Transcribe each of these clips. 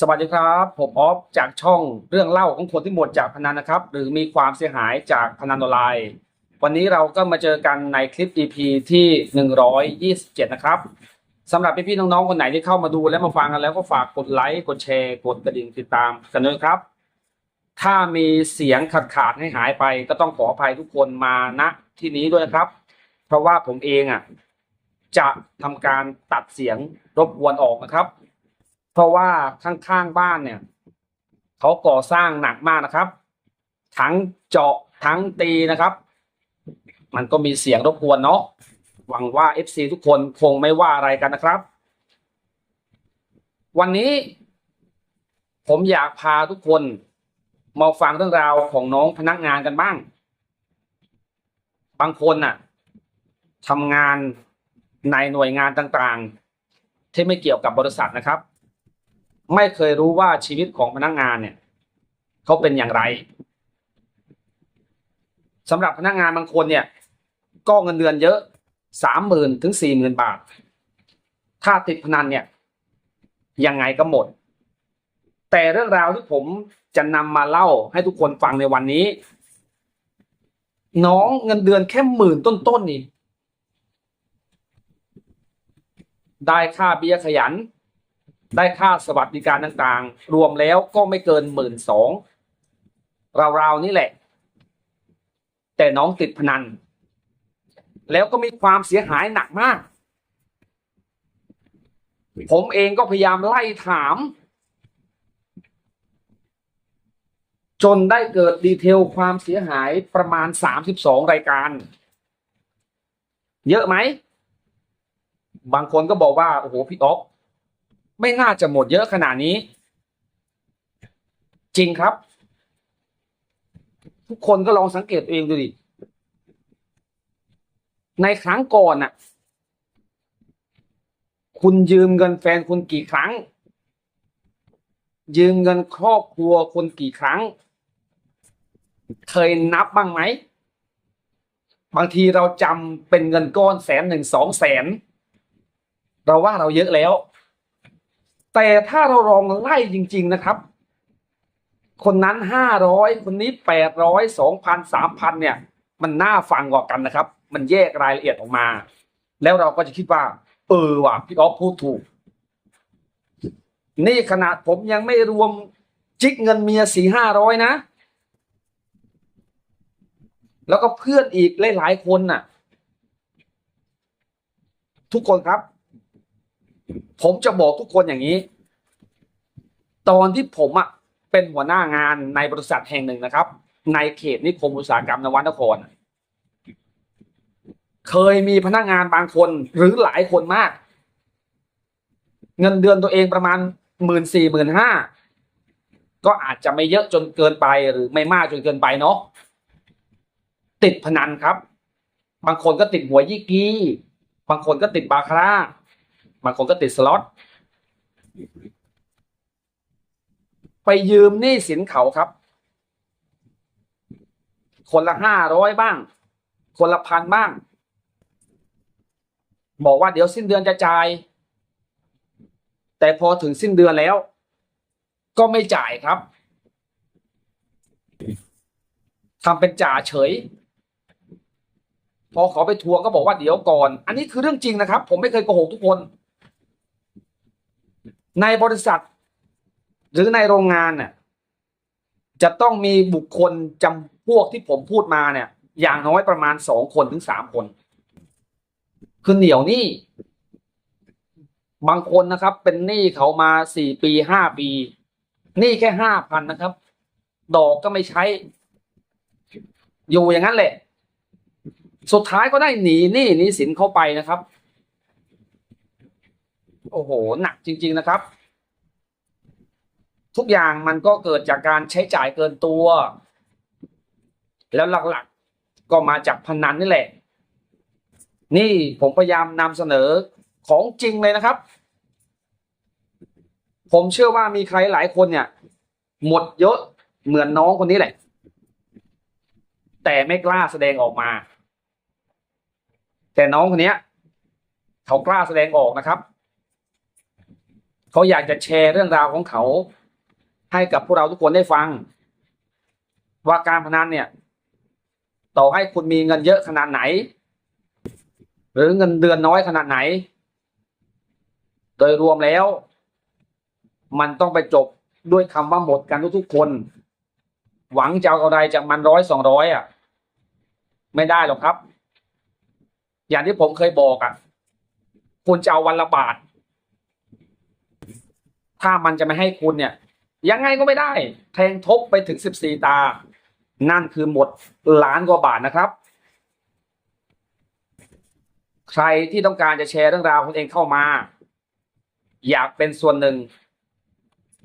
สวัสดีครับ ผมออฟจากช่องเรื่องเล่าของคนที่หมดจากพนันนะครับ หรือมีความเสียหายจากพนันออนไลน์ วันนี้เราก็มาเจอกันในคลิป EP ที่ 127 นะครับสำหรับพี่ๆน้องๆ คนไหนที่เข้ามาดูและมาฟังกันแล้วก็ฝากกดไลค์กดแชร์กดกระดิ่งติดตามกันด้วยครับ ถ้ามีเสียงขาดขาดให้หายไป ก็ต้องขออภัยทุกคนมาณที่นี้ด้วยนะครับ เพราะว่าผมเองอะจะทำการตัดเสียงรบกวนออกนะครับ เพราะว่าข้างๆบ้านเนี่ยเขาก่อสร้างหนักมากนะครับ ทั้งเจาะทั้งตีนะครับ มันก็มีเสียงรบกวนเนาะหวังว่า FC ทุกคนคงไม่ว่าอะไรกันนะครับ วันนี้ ผมอยากพาทุกคนมาฟังเรื่องราวของน้องพนักงานกันบ้าง บางคนน่ะทำงานในหน่วยงานต่างๆ ที่ไม่เกี่ยวกับบริษัทนะครับ ไม่เคยรู้ว่าชีวิตของพนักงานเนี่ยเขาเป็นอย่างไรสำหรับพนักงานบางคนเนี่ย ก็เงินเดือนเยอะสามหมื่นถึงสี่หมื่นบาท ถ้าติดพนันเนี่ย ยังไงก็หมด แต่เรื่องราวที่ผมจะนำมาเล่าให้ทุกคนฟังในวันนี้ น้องเงินเดือนแค่หมื่นต้นๆนนี่ ได้ค่าเบี้ยขยัน ได้ค่าสวัสดิการต่างๆ รวมแล้วก็ไม่เกินหมื่นสองราวๆนี่แหละ แต่น้องติดพนัน แล้วก็มีความเสียหายหนักมาก ผมเองก็พยายามไล่ถาม จนได้เกิดดีเทลความเสียหายประมาณ 32 รายการ เยอะไหม บางคนก็บอกว่า โอ้โห พี่อ๊อฟ ไม่น่าจะหมดเยอะขนาดนี้ จริงครับ ทุกคนก็ลองสังเกตตัวเองดูดิ ในครั้งก่อนน่ะ คุณยืมเงินแฟนคุณกี่ครั้ง ยืมเงินครอบครัวคุณกี่ครั้ง เคยนับบ้างไหมบางทีเราจำเป็นเงินก้อนแสนหนึ่งสองแสน เราว่าเราเยอะแล้ว แต่ถ้าเราลองไล่จริง ๆนะครับ คนนั้นห้าร้อยคนนี้แปดร้อยสองพันสามพันเนี่ย มันน่าฟังกว่ากันนะครับ มันแยกรายละเอียดออกมา แล้วเราก็จะคิดว่า เออว่ะพี่อ๊อฟพูดถูก นี่ขนาดผมยังไม่รวมจิกเงินเมียสี่ห้าร้อยนะ แล้วก็เพื่อนอีกหลายๆคนน่ะ ทุกคนครับ ผมจะบอกทุกคนอย่างนี้ ตอนที่ผมอะเป็นหัวหน้างานในบริษัทแห่งหนึ่งนะครับ ในเขตนิคมอุตสาหกรรมนวันคร เคยมีพนักงานบางคนหรือหลายคนมาก เงินเดือนตัวเองประมาณหมื่นสี่หมื่นห้าก็อาจจะไม่เยอะจนเกินไปหรือไม่มากจนเกินไปเนาะติดพนันครับ บางคนก็ติดหัวยยี่กี้ บางคนก็ติดบาคาร่า บางคนก็ติดสล็อตไปยืมหนี้สินเขาครับ คนละห้าร้อยบ้าง คนละพันบ้าง บอกว่าเดี๋ยวสิ้นเดือนจะจ่าย แต่พอถึงสิ้นเดือนแล้ว ก็ไม่จ่ายครับทำเป็นจ่าเฉย พอขอไปทวงก็บอกว่าเดี๋ยวก่อน อันนี้คือเรื่องจริงนะครับ ผมไม่เคยโกหกทุกคน ในบริษัท หรือในโรงงานเนี่ยจะต้องมีบุคคลจำพวกที่ผมพูดมาเนี่ย อย่างน้อยประมาณสองคนถึงสามคน คือเหนียวหนี้ บางคนนะครับ เป็นหนี้เขามาสี่ปีห้าปีหนี้แค่ห้าพันนะครับ ดอกก็ไม่ใช้ อยู่อย่างนั้นแหละ สุดท้ายก็ได้หนีหนี้หนี้สินเข้าไปนะครับ โอ้โห หนักจริง ๆนะครับ ทุกอย่างมันก็เกิดจากการใช้จ่ายเกินตัว แล้วหลักๆก็มาจากพนันนี่แหละ นี่ผมพยายามนำเสนอของจริงเลยนะครับ ผมเชื่อว่ามีใครหลายคนเนี่ย หมดเยอะเหมือนน้องคนนี้แหละ แต่ไม่กล้าแสดงออกมา แต่น้องคนนี้เขากล้าแสดงออกนะครับ เขาอยากจะแชร์เรื่องราวของเขา ให้กับพวกเราทุกคนได้ฟัง ว่าการพนันเนี่ย ต่อให้คุณมีเงินเยอะขนาดไหน หรือเงินเดือนน้อยขนาดไหน โดยรวมแล้ว มันต้องไปจบด้วยคำว่าหมดกันทุกๆคน หวังจะเอาอะไรจากมันร้อยสองร้อยอะ ไม่ได้หรอกครับ อย่างที่ผมเคยบอกอะ คุณจะเอาวันละบาท ถ้ามันจะไม่ให้คุณเนี่ย ยังไงก็ไม่ได้ แทงทบไปถึงสิบสี่ตา นั่นคือหมดล้านกว่าบาทนะครับ ใครที่ต้องการจะแชร์เรื่องราวของเองเข้ามา อยากเป็นส่วนหนึ่ง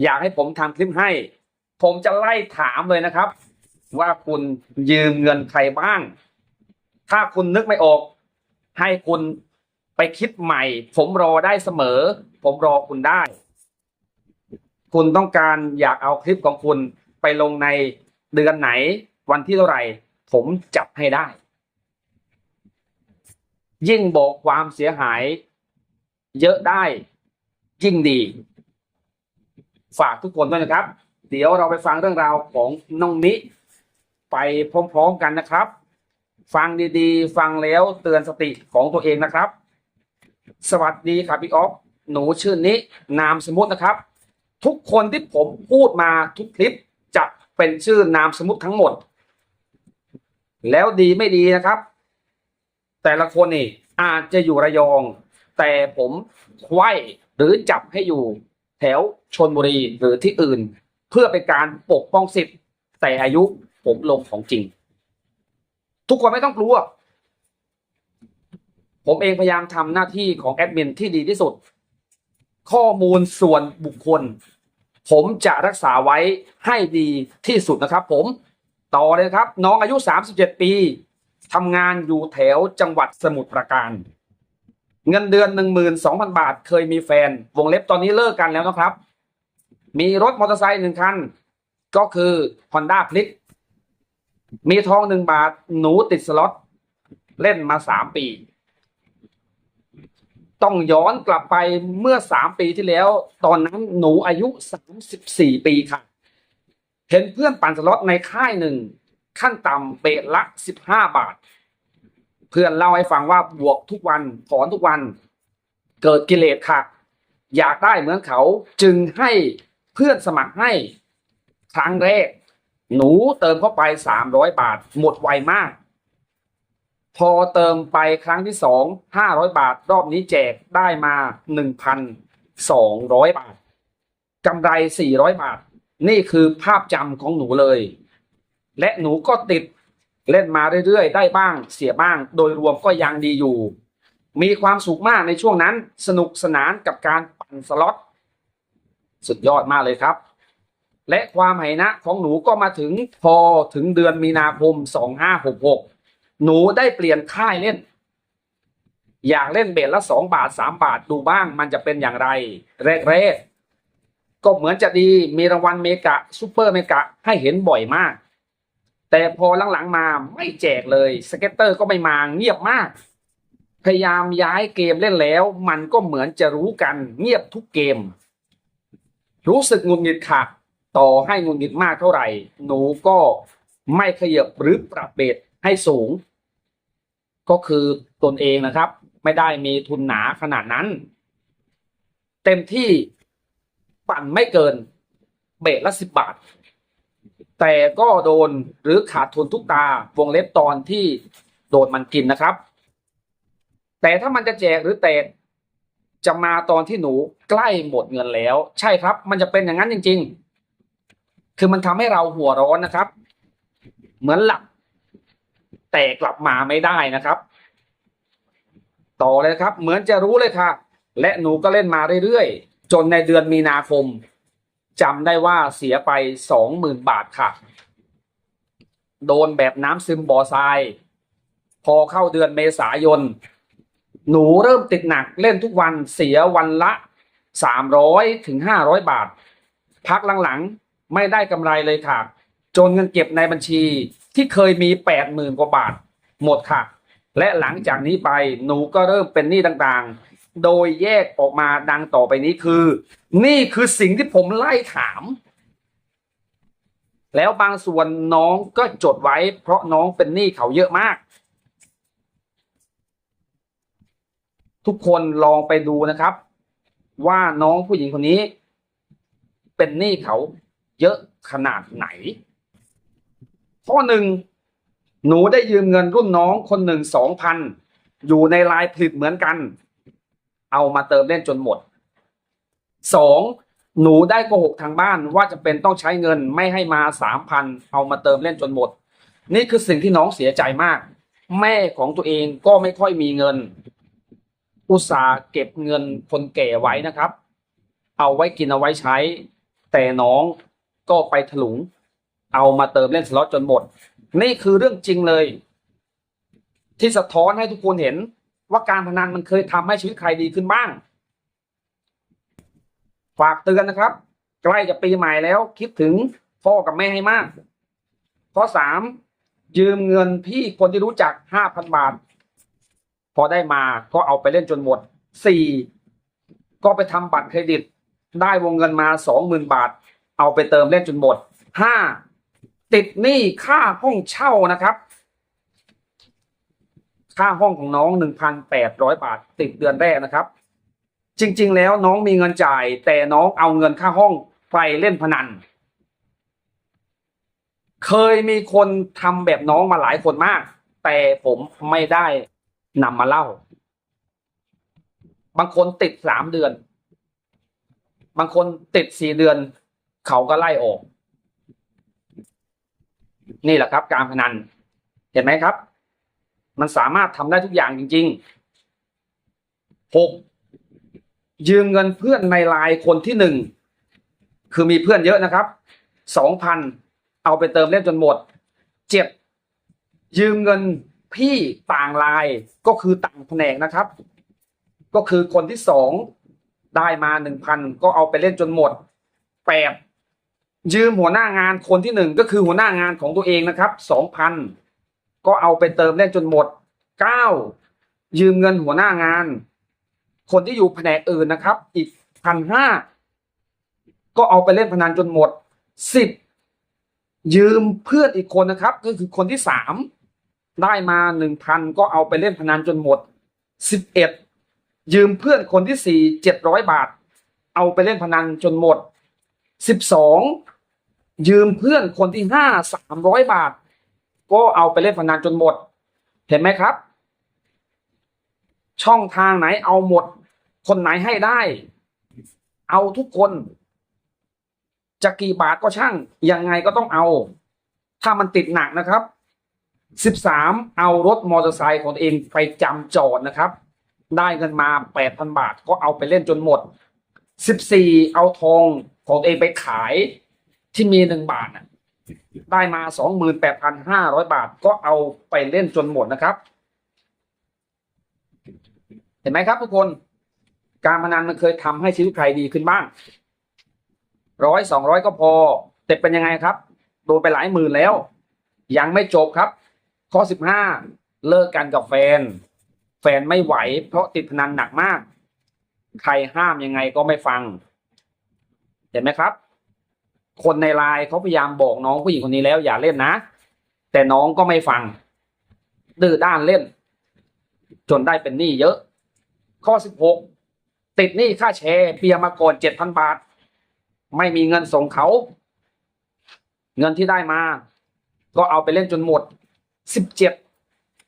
อยากให้ผมทำคลิปให้ ผมจะไล่ถามเลยนะครับ ว่าคุณยืมเงินใครบ้าง ถ้าคุณนึกไม่ออก ให้คุณไปคิดใหม่ ผมรอได้เสมอ ผมรอคุณได้ คุณต้องการอยากเอาคลิปของคุณไปลงในเดือนไหน วันที่เท่าไหร่ ผมจับให้ได้ ยิ่งบอกความเสียหาย เยอะได้ ยิ่งดี ฝากทุกคนด้วยนะครับ เดี๋ยวเราไปฟังเรื่องราวของน้องนิไปพร้อมๆกันนะครับ ฟังดีๆ ฟังแล้วเตือนสติของตัวเองนะครับ สวัสดีครับพี่ออฟหนูชื่อนินามสมมตินะครับ ทุกคนที่ผมพูดมาทุกคลิปจะเป็นชื่อนามสมมติทั้งหมด แล้วดีไม่ดีนะครับ แต่ละคนนี่อาจจะอยู่ระยอง แต่ผมไว้หรือจับให้อยู่แถวชนบุรีหรือที่อื่น เพื่อเป็นการปกป้องสิทธิ์แต่อายุผมลงของจริง ทุกคนไม่ต้องกลัว ผมเองพยายามทำหน้าที่ของแอดมินที่ดีที่สุด ข้อมูลส่วนบุคคล ผมจะรักษาไว้ให้ดีที่สุดนะครับผมต่อเลยครับ น้องอายุ 37 ปีทำงานอยู่แถวจังหวัดสมุทรปราการ เงินเดือน 12,000 บาท เคยมีแฟน วงเล็บตอนนี้เลิกกันแล้วนะครับ มีรถมอเตอร์ไซค์หนึ่งคัน ก็คือ Honda c l i c มีทองหนึ่งบาท หนูติดสล็อต เล่นมาสามปี ต้องย้อนกลับไปเมื่อสามปีที่แล้ว ตอนนั้นหนูอายุสามสิบสี่ปีค่ะ เห็นเพื่อนปั่นสล็อตในค่ายหนึ่ง ขั้นต่ำเบะละสิบห้าบาท เพื่อนเล่าให้ฟังว่าบวกทุกวันถอนทุกวัน เกิดกิเลสค่ะ อยากได้เหมือนเขาจึงให้เพื่อนสมัครให้ ครั้งแรก หนูเติมเข้าไปสามร้อยบาท หมดไวมาก พอเติมไปครั้งที่สองห้าร้อยบาท รอบนี้แจกได้มาหนึ่งพันสองร้อยบาทกำไรสี่ร้อยบาท นี่คือภาพจำของหนูเลย และหนูก็ติดเล่นมาเรื่อยๆ ได้บ้างเสียบ้าง โดยรวมก็ยังดีอยู่ มีความสุขมากในช่วงนั้น สนุกสนานกับการปั่นสล็อตสุดยอดมากเลยครับ และความไหนะของหนูก็มาถึงพอถึงเดือนมีนาคม 2566 หนูได้เปลี่ยนค่ายเล่น อยากเล่นเบสละสองบาทสามบาทดูบ้างมันจะเป็นอย่างไรแรกๆก็เหมือนจะดีมีรางวัลเมกะซูเปอร์เมกะให้เห็นบ่อยมาก แต่พอหลังๆมาไม่แจกเลยสเก็ตเตอร์ก็ไม่มาเงียบมาก พยายามย้ายเกมเล่นแล้ว มันก็เหมือนจะรู้กันเงียบทุกเกม รู้สึกงุดหงิดค่ะต่อให้งุดหงิดมากเท่าไหร่ หนูก็ไม่ขยับหรือปรับเบสให้สูง ก็คือตนเองนะครับ ไม่ได้มีทุนหนาขนาดนั้น เต็มที่ปั่นไม่เกินเบสละสิบบาท แต่ก็โดนหรือขาดทุนทุกตาวงเล็บตอนที่โดนมันกินนะครับ แต่ถ้ามันจะแจกหรือแตกจะมาตอนที่หนูใกล้หมดเงินแล้ว ใช่ครับ มันจะเป็นอย่างนั้นจริง ๆ คือมันทำให้เราหัวร้อนนะครับ เหมือนหลับ แต่กลับมาไม่ได้นะครับ ต่อเลยครับ เหมือนจะรู้เลยค่ะ และหนูก็เล่นมาเรื่อยๆ จนในเดือนมีนาคมจำได้ว่าเสียไปสองหมื่นบาทค่ะ โดนแบบน้ำซึมบ่อทราย พอเข้าเดือนเมษายน หนูเริ่มติดหนักเล่นทุกวันเสียวันละสามร้อยถึงห้าร้อยบาท พักหลังๆ ไม่ได้กำไรเลยค่ะ จนเงินเก็บในบัญชีที่เคยมีแปดหมื่นกว่าบาทหมดค่ะ และหลังจากนี้ไปหนูก็เริ่มเป็นหนี้ต่างๆ โดยแยกออกมาดังต่อไปนี้คือ นี่คือสิ่งที่ผมไล่ถาม แล้วบางส่วนน้องก็จดไว้ เพราะน้องเป็นหนี้เขาเยอะมาก ทุกคนลองไปดูนะครับ ว่าน้องผู้หญิงคนนี้ เป็นหนี้เขาเยอะขนาดไหน ข้อหนึ่งหนูได้ยืมเงินรุ่นน้องคนหนึ่งสองพันอยู่ในลายผลิตเหมือนกัน เอามาเติมเล่นจนหมดสองหนูได้โกหกทางบ้านว่าจะเป็นต้องใช้เงินไม่ให้มาสามพันเอามาเติมเล่นจนหมด นี่คือสิ่งที่น้องเสียใจมาก แม่ของตัวเองก็ไม่ค่อยมีเงิน อุตส่าห์เก็บเงินคนแก่ไว้นะครับ เอาไว้กินเอาไว้ใช้ แต่น้องก็ไปถลุง เอามาเติมเล่นสล็อตจนหมด นี่คือเรื่องจริงเลย ที่สะท้อนให้ทุกคนเห็นว่าการพนันมันเคยทำให้ชีวิตใครดีขึ้นบ้าง ฝากเตือนนะครับ ใกล้จะปีใหม่แล้วคิดถึงพ่อกับแม่ให้มาก ข้อสามยืมเงินพี่คนที่รู้จักห้าพันบาท พอได้มาก็เอาไปเล่นจนหมดสี่ก็ไปทำบัตรเครดิต ได้วงเงินมาสองหมื่นบาท เอาไปเติมเล่นจนหมดห้า ติดหนี้ค่าห้องเช่านะครับ ค่าห้องของน้องหนึ่งพันแปดร้อยบาท ติดเดือนแรกนะครับ จริง ๆ แล้วน้องมีเงินจ่าย แต่น้องเอาเงินค่าห้องไปเล่นพนัน เคยมีคนทำแบบน้องมาหลายคนมาก แต่ผมไม่ได้นำมาเล่า บางคนติดสามเดือน บางคนติดสี่เดือน เขาก็ไล่ออก นี่แหละครับการพนัน เห็นไหมครับ มันสามารถทำได้ทุกอย่างจริงๆหกยืมเงินเพื่อนในไลน์คนที่หนึ่งคือมีเพื่อนเยอะนะครับสองพันเอาไปเติมเล่นจนหมดเจ็ดยืมเงินพี่ต่างไลน์ก็คือต่างแผนกนะครับ ก็คือคนที่สองได้มาหนึ่งพันก็เอาไปเล่นจนหมดแปด ยืมหัวหน้างานคนที่หนึ่งก็คือหัวหน้างานของตัวเองนะครับสองพันก็เอาไปเติมเล่นจนหมดเก้ายืมเงินหัวหน้างาน คนที่อยู่แผนกอื่นนะครับ อีกพันห้าก็เอาไปเล่นพนันจนหมดสิบยืมเพื่อนอีกคนนะครับ ก็คือคนที่สามได้มาหนึ่งพันก็เอาไปเล่นพนันจนหมดสิบเอ็ดยืมเพื่อนคนที่สี่เจ็ดร้อยบาท เอาไปเล่นพนันจนหมดสิบสอง ยืมเพื่อนคนที่ห้าสามร้อยบาท ก็เอาไปเล่นพนันจนหมด เห็นไหมครับ ช่องทางไหนเอาหมด คนไหนให้ได้ เอาทุกคน จะกี่บาทก็ช่าง ยังไงก็ต้องเอา ถ้ามันติดหนักนะครับสิบสามเอารถมอเตอร์ไซค์ของตัวเองไปจำจอดนะครับ ได้เงินมาแปดพันบาทก็เอาไปเล่นจนหมดสิบสี่เอาทองของตัวเองไปขาย ที่มีหนึ่งบาทน่ะได้มาสองหมื่นแปดพันห้าร้อยบาทก็เอาไปเล่นจนหมดนะครับ เห็นไหมครับทุกคน การพนันมันเคยทำให้ชีวิตใครดีขึ้นบ้างร้อยสองร้อยก็พอ แต่เป็นยังไงครับ โดนไปหลายหมื่นแล้ว ยังไม่จบครับ ข้อสิบห้าเลิกกันกับแฟน แฟนไม่ไหว เพราะติดพนันหนักมาก ใครห้ามยังไงก็ไม่ฟัง เห็นไหมครับ คนในไลน์เขาพยายามบอกน้องผู้หญิงคนนี้แล้วอย่าเล่นนะ แต่น้องก็ไม่ฟัง ดื้อด้านเล่น จนได้เป็นหนี้เยอะ ข้อสิบหกติดหนี้ค่าแชร์เปียมาก่อนเจ็ดพันบาท ไม่มีเงินส่งเขา เงินที่ได้มา ก็เอาไปเล่นจนหมดสิบเจ็ด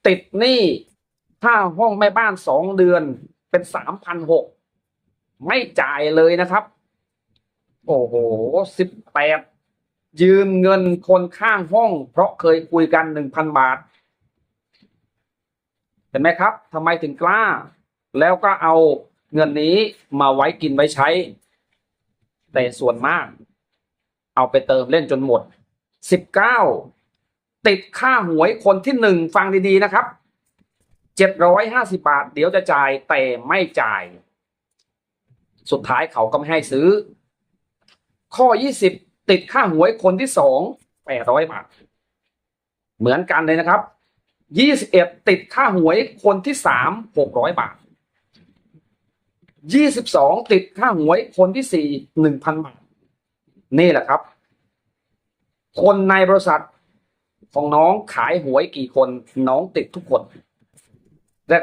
ติดหนี้ค่าห้องแม่บ้านสองเดือนเป็นสามพันหกไม่จ่ายเลยนะครับ โอ้โหสิบแปดยืมเงินคนข้างห้อง เพราะเคยคุยกันหนึ่งพันบาท เห็นไหมครับทำไมถึงกล้า แล้วก็เอาเงินนี้มาไว้กินไว้ใช้ แต่ส่วนมาก เอาไปเติมเล่นจนหมดสิบเก้าติดค่าหวยคนที่หนึ่งฟังดีๆนะครับเจ็ดร้อยห้าสิบาท เดี๋ยวจะจ่ายแต่ไม่จ่าย สุดท้ายเขาก็ไม่ให้ซื้อ ข้อยี่สิบติดค่าหวยคนที่สองแปดร้อยบาท เหมือนกันเลยนะครับยี่สิบเอ็ดติดค่าหวยคนที่สามหกร้อยบาทยี่สิบสองติดค่าหวยคนที่สี่หนึ่งพันบาท นี่แหละครับ คนในบริษัทของน้องขายหวยกี่คนน้องติดทุกคน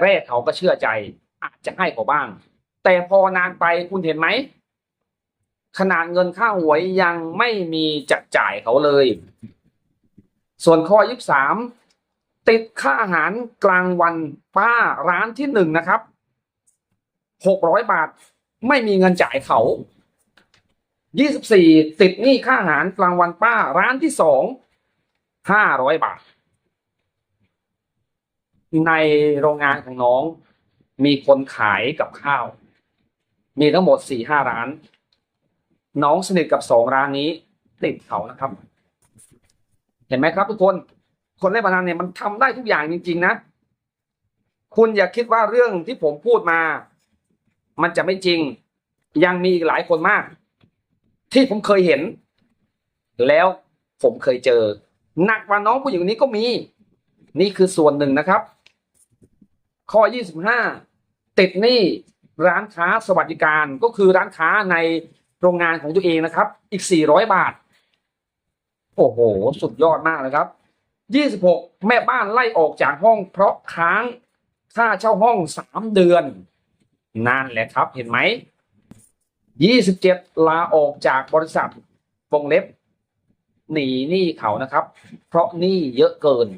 แรกๆเขาก็เชื่อใจ อาจจะให้เขาบ้าง แต่พอนานไปคุณเห็นไหม ขนาดเงินค่าหวยยังไม่มีจะจ่ายเขาเลย ส่วนข้อยี่สามติดค่าอาหารกลางวันป้าร้านที่หนึ่งนะครับหกร้อยบาทไม่มีเงินจ่ายเขายี่สิบสี่ติดหนี้ค่าอาหารกลางวันป้าร้านที่สองห้าร้อยบาท ในโรงงานของน้องมีคนขายกับข้าว มีทั้งหมดสี่ห้าร้าน น้องสนิทกับสองร้านนี้ ติดเขานะครับ เห็นไหมครับทุกคน คนเล่นพนันเนี่ยมันทำได้ทุกอย่างจริง ๆ นะ คุณอย่าคิดว่าเรื่องที่ผมพูดมา มันจะไม่จริง ยังมีอีกหลายคนมาก ที่ผมเคยเห็น แล้วผมเคยเจอ หนักกว่าน้องผู้หญิงคนนี้ก็มี นี่คือส่วนหนึ่งนะครับ ข้อ 25 ติดหนี้ร้านค้าสวัสดิการก็คือร้านค้าใน โรงงานของตัวเองนะครับ อีก 400 บาท โอ้โห สุดยอดมากเลยครับ 26 แม่บ้านไล่ออกจากห้องเพราะค้างค่าเช่าห้อง 3 เดือน นั่นแหละครับ เห็นไหม 27 ลาออกจากบริษัทวงเล็บ หนีหนี้เขานะครับ เพราะหนี้เยอะเกิน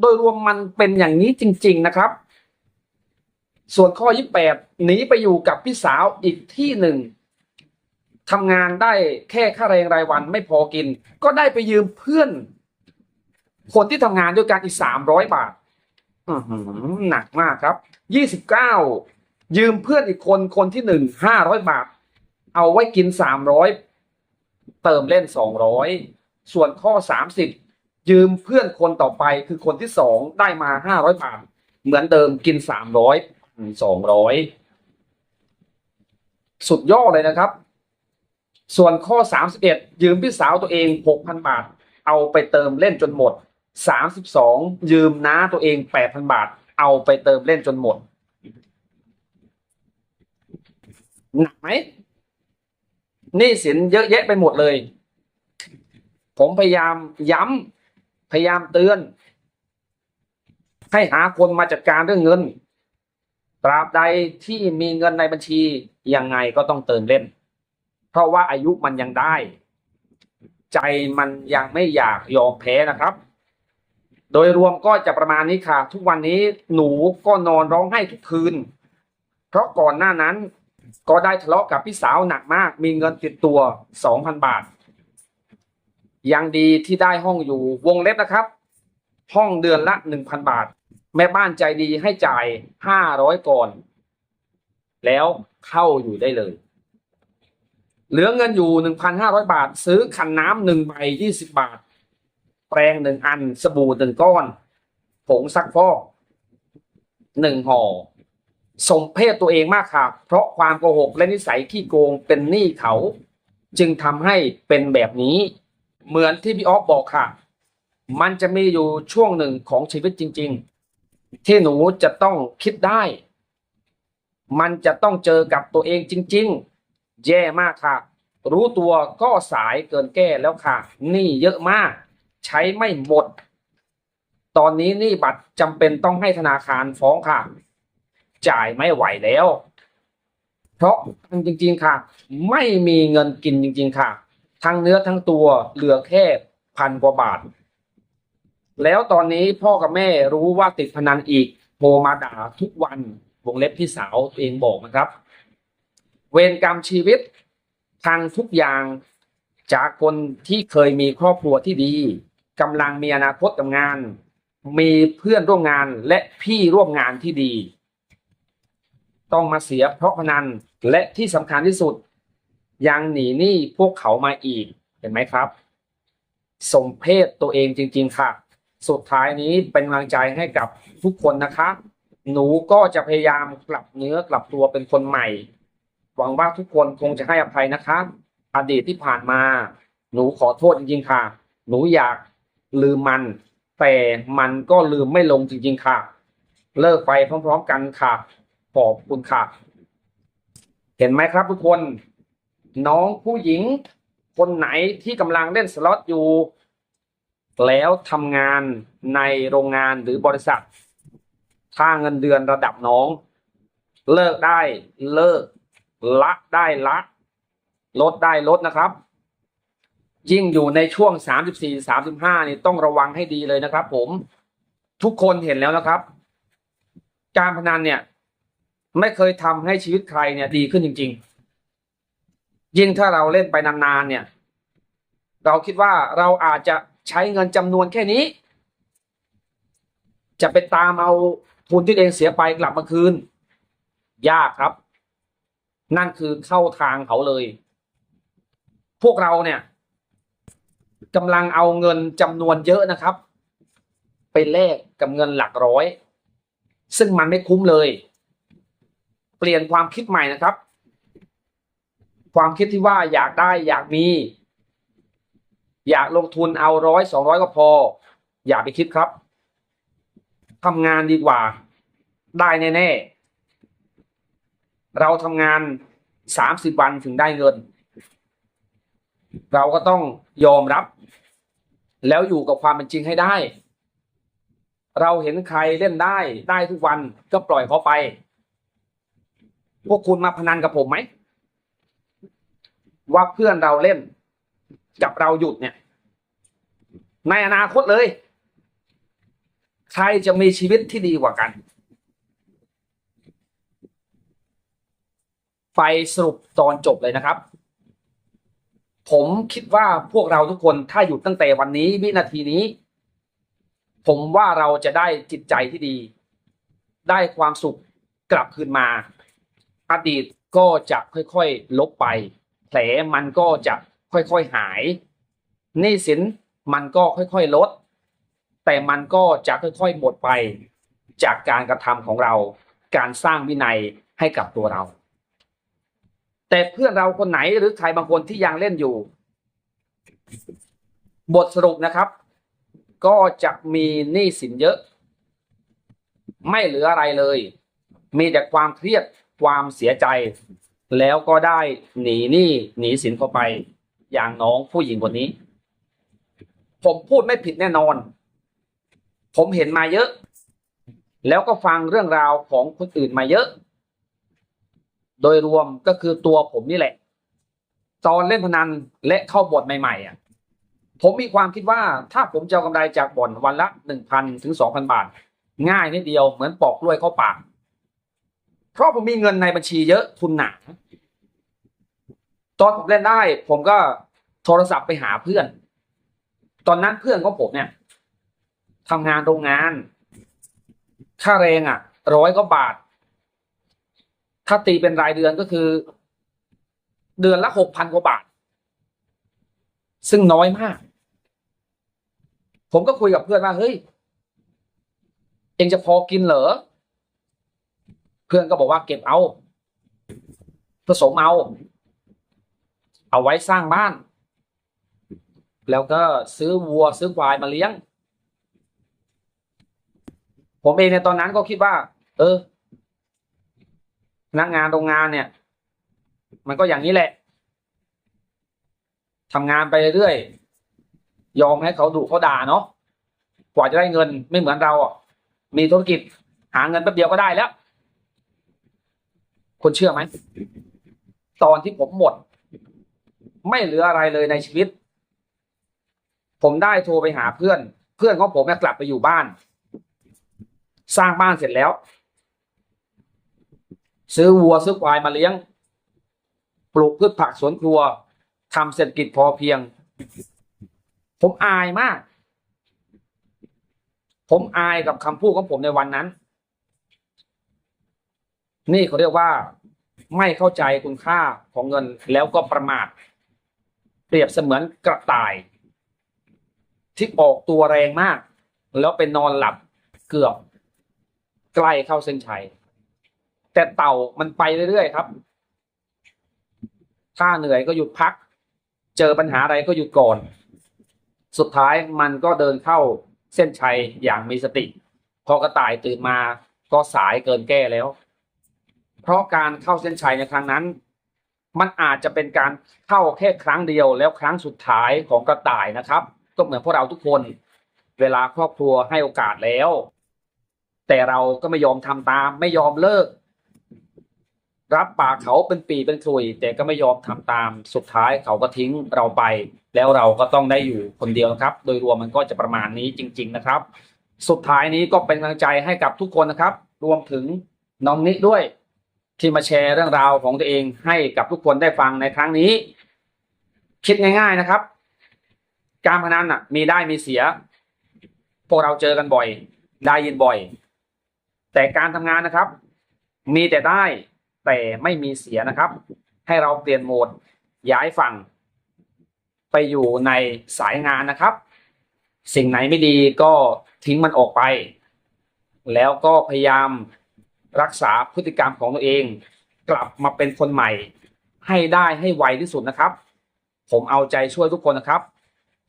โดยรวมมันเป็นอย่างนี้จริง ๆนะครับ ส่วนข้อ 28 หนีไปอยู่กับพี่สาวอีกที่หนึ่ง ทำงานได้แค่ค่าแรงรายวันไม่พอกิน ก็ได้ไปยืมเพื่อน คนที่ทำงานด้วยกันอีก300บาทอื้อหือหนักมากครับ29ยืมเพื่อนอีกคนคนที่หนึ่ง500บาท เอาไว้กิน300เติมเล่น200ส่วนข้อ30ยืมเพื่อนคนต่อไปคือคนที่สองได้มา500บาท เหมือนเดิมกิน300 200สุดยอดเลยนะครับ ส่วนข้อ 31 ยืมพี่สาวตัวเอง 6,000 บาท เอาไปเติมเล่นจนหมด 32 ยืมน้าตัวเอง 8,000 บาท เอาไปเติมเล่นจนหมด หนักไหมนี่สินเยอะแยะไปหมดเลย ผมพยายามย้ำพยายามเตือน ให้หาคนมาจัดการเรื่องเงิน ตราบใดที่มีเงินในบัญชียังไงก็ต้องเติมเล่น เพราะว่าอายุมันยังได้ ใจมันยังไม่อยากยอมแพ้นะครับ โดยรวมก็จะประมาณนี้ค่ะ ทุกวันนี้หนูก็นอนร้องไห้ทุกคืน เพราะก่อนหน้านั้นก็ได้ทะเลาะกับพี่สาวหนักมาก มีเงินติดตัว2,000บาท ยังดีที่ได้ห้องอยู่วงเล็บนะครับ ห้องเดือนละ1,000บาท แม่บ้านใจดีให้จ่าย500ก่อน แล้วเข้าอยู่ได้เลย เหลือเงินอยู่1,500บาท ซื้อขันน้ำหนึ่งใบ20บาท แปรงหนึ่งอัน สบู่หนึ่งก้อน ผงซักฟอกหนึ่งห่อสมเพศตัวเองมากค่ะ เพราะความโกหกและนิสัยขี้โกงเป็นหนี้เขา จึงทำให้เป็นแบบนี้ เหมือนที่พี่ออฟบอกค่ะ มันจะมีอยู่ช่วงหนึ่งของชีวิตจริง ๆ ที่หนูจะต้องคิดได้ มันจะต้องเจอกับตัวเองจริง ๆ แย่มากค่ะ รู้ตัวก็สายเกินแก้แล้วค่ะหนี้เยอะมาก ใช้ไม่หมด ตอนนี้หนี้บัตรจำเป็นต้องให้ธนาคารฟ้องค่ะ จ่ายไม่ไหวแล้ว เพราะจริง ๆค่ะ ไม่มีเงินกินจริง ๆ ค่ะ ทั้งเนื้อทั้งตัวเหลือแค่พันกว่าบาท แล้วตอนนี้พ่อกับแม่รู้ว่าติดพนันอีกโทรมาด่าทุกวันวงเล็บพี่สาวตัวเองบอกนะครับ เวรกรรมชีวิตทางทุกอย่างจากคนที่เคยมีครอบครัวที่ดีกำลังมีอนาคตกับงาน มีเพื่อนร่วมงานและพี่ร่วมงานที่ดี ต้องมาเสียเพราะพนันและที่สำคัญที่สุด ยังหนีหนี้พวกเขามาอีกเห็นไหมครับสมเพศตัวเองจริง ๆ ค่ะ สุดท้ายนี้เป็นกำลังใจให้กับทุกคนนะคะ หนูก็จะพยายามกลับเนื้อกลับตัวเป็นคนใหม่ หวังว่าทุกคนคงจะให้อภัยนะคะอดีตที่ผ่านมา หนูขอโทษจริงๆค่ะ หนูอยากลืมมัน แต่มันก็ลืมไม่ลงจริงๆค่ะ เลิกไปพร้อมๆกันค่ะ ขอบคุณค่ะ เห็นไหมครับทุกคน น้องผู้หญิง คนไหนที่กำลังเล่นสล็อตอยู่ แล้วทำงานในโรงงานหรือบริษัท ถ้าเงินเดือนระดับน้อง เลิกได้เลิก ละได้ละ ลดได้ลดนะครับ ยิ่งอยู่ในช่วง 34 35นี่ต้องระวังให้ดีเลยนะครับ ผมทุกคนเห็นแล้วนะครับ การพนันเนี่ย ไม่เคยทำให้ชีวิตใครเนี่ย ดีขึ้นจริง ๆ ยิ่งถ้าเราเล่นไปนานๆเนี่ย เราคิดว่าเราอาจจะใช้เงินจำนวนแค่นี้ จะไปตามเอาทุนที่เองเสียไปกลับมาคืน ยากครับ นั่นคือเข้าทางเขาเลย พวกเราเนี่ยกำลังเอาเงินจำนวนเยอะนะครับ ไปแลกกับเงินหลักร้อย ซึ่งมันไม่คุ้มเลย เปลี่ยนความคิดใหม่นะครับ ความคิดที่ว่าอยากได้อยากมี อยากลงทุนเอาร้อยสองร้อยก็พอ อย่าไปคิดครับทำงานดีกว่า ได้แน่ๆ เราทำงานสามสิบวันถึงได้เงิน เราก็ต้องยอมรับ แล้วอยู่กับความเป็นจริงให้ได้ เราเห็นใครเล่นได้ได้ทุกวันก็ปล่อยเขาไป พวกคุณมาพนันกับผมไหม ว่าเพื่อนเราเล่น กับเราหยุดเนี่ย ในอนาคตเลย ใครจะมีชีวิตที่ดีกว่ากัน ไปสรุปตอนจบเลยนะครับ ผมคิดว่าพวกเราทุกคนถ้าหยุดตั้งแต่วันนี้วินาทีนี้ ผมว่าเราจะได้จิตใจที่ดี ได้ความสุขกลับคืนมา อดีตก็จะค่อยๆลบไป แผลมันก็จะค่อยๆหายหนี้สินมันก็ค่อยๆลด แต่มันก็จะค่อยๆหมดไป จากการกระทำของเรา การสร้างวินัยให้กับตัวเรา แต่เพื่อนเราคนไหนหรือใครบางคนที่ยังเล่นอยู่ บทสรุปนะครับ ก็จะมีหนี้สินเยอะ ไม่เหลืออะไรเลย มีแต่ความเครียดความเสียใจ แล้วก็ได้หนีหนี้หนีสินเข้าไป อย่างน้องผู้หญิงคนนี้ ผมพูดไม่ผิดแน่นอน ผมเห็นมาเยอะ แล้วก็ฟังเรื่องราวของคนอื่นมาเยอะ โดยรวมก็คือตัวผมนี่แหละ ตอนเล่นพนันและเข้าบทใหม่ๆอะผมมีความคิดว่าถ้าผมจะเอากำไรจากบ่อนวันละหนึ่งพันถึงสองพันบาท ง่ายนิดเดียวเหมือนปอกกล้วยเข้าปาก เพราะผมมีเงินในบัญชีเยอะทุนหนาตอนผมเล่นได้ ผมก็โทรศัพท์ไปหาเพื่อน ตอนนั้นเพื่อนของผมเนี่ยทำงานโรงงาน ค่าแรงอะร้อยกว่าบาท ถ้าตีเป็นรายเดือนก็คือ เดือนละหกพันกว่าบาท ซึ่งน้อยมาก ผมก็คุยกับเพื่อนว่าเฮ้ย เองจะพอกินเหรอ เพื่อนก็บอกว่าเก็บเอาผสมเอา เอาไว้สร้างบ้าน แล้วก็ซื้อวัวซื้อควายมาเลี้ยง ผมเองในตอนนั้นก็คิดว่า เออ นักงานโรงงานเนี่ย มันก็อย่างนี้แหละทำงานไปเรื่อยยอมให้เขาดุเขาด่าเนาะกว่าจะได้เงินไม่เหมือนเราอะมีธุรกิจหาเงินแป๊บเดียวก็ได้แล้วคุณเชื่อไหมตอนที่ผมหมด ไม่เหลืออะไรเลยในชีวิต ผมได้โทรไปหาเพื่อน เพื่อนของผมกลับไปอยู่บ้าน สร้างบ้านเสร็จแล้ว ซื้อวัวซื้อควายมาเลี้ยง ปลูกพืชผักสวนครัวทำเศรษฐกิจพอเพียง ผมอายมาก ผมอายกับคำพูดของผมในวันนั้น นี่เขาเรียกว่า ไม่เข้าใจคุณค่าของเงินแล้วก็ประมาท เปรียบเสมือนกระต่าย ที่ออกตัวแรงมาก แล้วไปนอนหลับเกือบ ใกล้เข้าเส้นชัย แต่เต่ามันไปเรื่อยๆครับ ถ้าเหนื่อยก็หยุดพัก เจอปัญหาอะไรก็หยุดก่อน สุดท้ายมันก็เดินเข้าเส้นชัยอย่างมีสติ พอกระต่ายตื่นมาก็สายเกินแก้แล้ว เพราะการเข้าเส้นชัยในครั้งนั้น มันอาจจะเป็นการเข้าแค่ครั้งเดียวแล้วครั้งสุดท้ายของกระต่ายนะครับ ก็เหมือนพวกเราทุกคน เวลาครอบครัวให้โอกาสแล้ว แต่เราก็ไม่ยอมทำตาม ไม่ยอมเลิก รับปากเขาเป็นปีเป็นคุย แต่ก็ไม่ยอมทำตามสุดท้ายเขาก็ทิ้งเราไป แล้วเราก็ต้องได้อยู่คนเดียวครับ โดยรวมมันก็จะประมาณนี้จริง ๆนะครับ สุดท้ายนี้ก็เป็นกำลังใจให้กับทุกคนนะครับ รวมถึงน้องนิด้วย ที่มาแชร์เรื่องราวของตัวเองให้กับทุกคนได้ฟังในครั้งนี้ คิดง่าย ๆนะครับ การพนันอะ มีได้มีเสีย พวกเราเจอกันบ่อย ได้ยินบ่อย แต่การทำงานนะครับ มีแต่ได้ แต่ไม่มีเสียนะครับ ให้เราเปลี่ยนโหมดย้ายฝั่ง ไปอยู่ในสายงานนะครับ สิ่งไหนไม่ดีก็ทิ้งมันออกไป แล้วก็พยายามรักษาพฤติกรรมของตัวเอง กลับมาเป็นคนใหม่ ให้ได้ให้ไวที่สุดนะครับ ผมเอาใจช่วยทุกคนนะครับ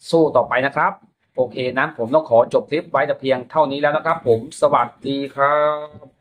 สู้ต่อไปนะครับโอเคนั้นผมต้องขอจบคลิปไว้แต่เพียงเท่านี้แล้วนะครับ ผมสวัสดีครับ